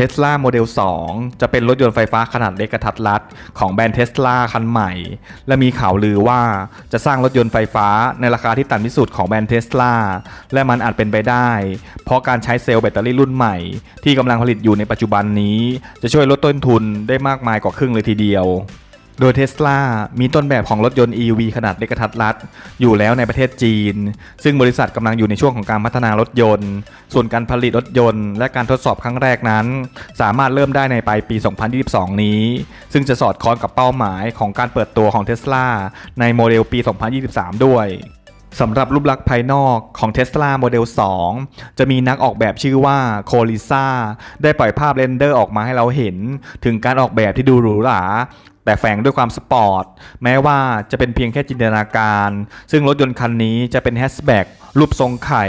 เท s l a โมเดล2จะเป็นรถยนต์ไฟฟ้าขนาดเล็กกระทัดรัด ของแบรนด์เทสลาคันใหม่ และมีข่าวลือว่าจะสร้างรถยนต์ไฟฟ้าในราคาที่ต่ำที่สุดของแบรนด์เทสลาและมันอาจเป็นไปได้ เพราะการใช้เซลล์แบตเตอรี่รุ่นใหม่ ที่กำลังผลิตอยู่ในปัจจุบันนี้ จะช่วยลดต้นทุนได้มากมายกว่าครึ่งเลยทีเดียว โดยเท s l a มีต้นแบบของรถยนต์ EV ขนาดเล็กกระทัดรัด อยู่แล้วในประเทศจีน ซึ่งบริษัทกำลังอยู่ในช่วงของการพัฒนารถยนต์ ส่วนการผลิตรถยนต์ และการทดสอบครั้งแรกนั้น สามารถเริ่มได้ในปลายปี 2022 นี้ ซึ่งจะสอดคล้องกับเป้าหมายของการเปิดตัวของ Tesla ในโมเดลปี 2023 ด้วยสำหรับรูปลักษณ์ภายนอกของ Tesla Model 2 จะมีนักออกแบบชื่อว่าโคลิซาได้ปล่อยภาพเรนเดอร์ออกมาให้เราเห็น ถึงการออกแบบที่ดูหรูหรา แต่แฝงด้วยความสปอร์ต แม้ว่าจะเป็นเพียงแค่จินตนาการ ซึ่งรถยนต์คันนี้จะเป็นแฮชแบ็กรูปทรงไข่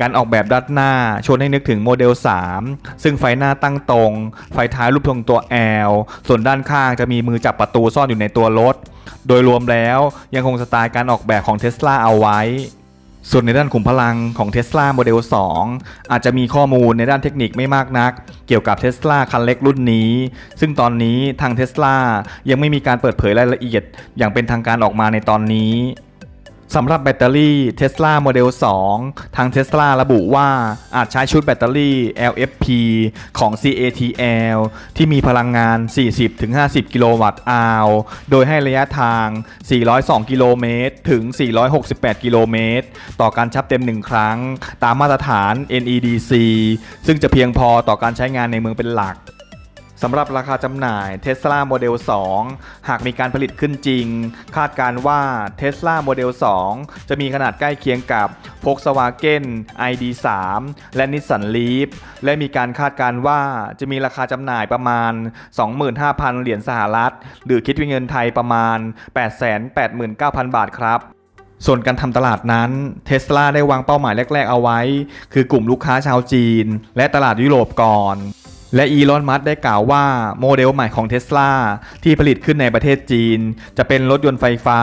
การออกแบบด้านหน้า ชวนให้นึกถึงโมเดล 3 ซึ่งไฟหน้าตั้งตรง ไฟท้ายรูปทรงตัว L ส่วนด้านข้างจะมีมือจับประตูซ่อนอยู่ในตัวรถ โดยรวมแล้วยังคงสไตล์การออกแบบของ Tesla เอาไว้ ส่วนในด้านขุมพลังของ Tesla Model 2 อาจจะมีข้อมูลในด้านเทคนิคไม่มากนัก เกี่ยวกับ Tesla คันเล็กรุ่นนี้ ซึ่งตอนนี้ทาง Tesla ยังไม่มีการเปิดเผยรายละเอียด อย่างเป็นทางการออกมาในตอนนี้ สำหรับแบตเตอรี่ Tesla Model 2 ทาง Tesla ระบุว่าอาจใช้ชุดแบตเตอรี่ LFP ของ CATL ที่มีพลังงาน 40-50 กิโลวัตต์อาวโดยให้ระยะทาง 402 กิโลเมตร ถึง 468 กิโลเมตร ต่อการชับเต็ม 1 ครั้ง ตามมาตรฐาน NEDC ซึ่งจะเพียงพอต่อการใช้งานในเมืองเป็นหลัก สำหรับราคาจำหน่าย Tesla Model 2 หากมีการผลิตขึ้นจริง คาดการว่า Tesla Model 2 จะมีขนาดใกล้เคียงกับ Volkswagen ID3 และ Nissan Leaf และมีการคาดการว่าจะมีราคาจำหน่ายประมาณ 25,000 เหรียญสหรัฐ หรือคิดเป็นเงินไทยประมาณ 889,000 บาทครับส่วนการทำตลาดนั้นเท s l a ได้วางเป้าหมายแรก ๆ เอาไว้ คือกลุ่มลูกค้าชาวจีน และตลาดยุโรปก่อน และอีลอน มัสได้กล่าวว่าโมเดลใหม่ของเท s l a ที่ผลิตขึ้นในประเทศจีน จะเป็นรถยนต์ไฟฟ้า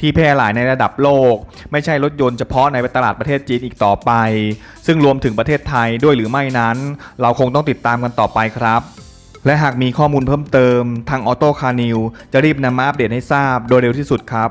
ที่แพร่หลายในระดับโลก ไม่ใช่รถยนต์เฉพาะในตลาดประเทศจีนอีกต่อไป ซึ่งรวมถึงประเทศไทยด้วยหรือไม่นั้น เราคงต้องติดตามกันต่อไปครับและหากมีข้อมูลเพิ่มเติม ทางออโต้คานิวจะรีบนำมาอัปเดตให้ทราบโดยเร็วที่สุดครับ